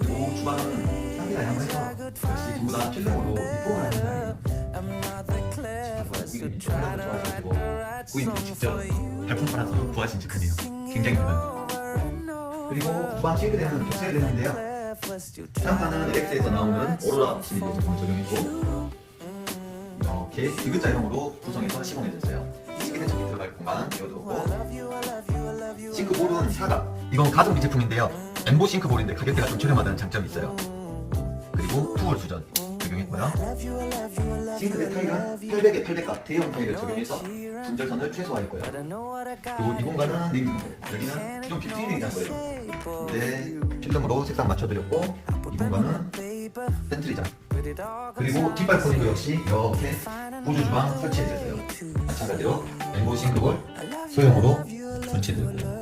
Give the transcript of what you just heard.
그리고 주방은 상기가 양호해서 역시 전부 다 필름으로 리폼을 하는 고객님 좋아하시고 고객님 직접 발품 팔아서 구하신 제품이에요. 굉장히 좋아요. 그리고 주방 싱크대는 교체가 되는데요. 상판은 LX에서 나오는 오로라 시리즈 제품을 적용했고 이렇게 디귿자형으로 구성해서. 싱크대 쪽에 들어갈 공간은 비워두고 싱크볼은 사각. 이건 가성비 제품인데요. 엠보 싱크볼인데 가격대가 좀 저렴하다는 장점이 있어요. 그리고 투홀 수전 적용했고요. 싱크대 타일은 800에 800각 대형 타일을 적용해서 분절선을 최소화했고요. 그리고 이 공간은 리빙룸. 여기는 기존 뷰티링이라는 거예요. 근데 필름으로 색상 맞춰드렸고 이 공간은 팬트리장. 그리고 뒷발코니도 역시 이렇게 보조 주방 설치해드렸어요. 마찬가지로 엠보 싱크볼 소형으로 설치해드렸고요.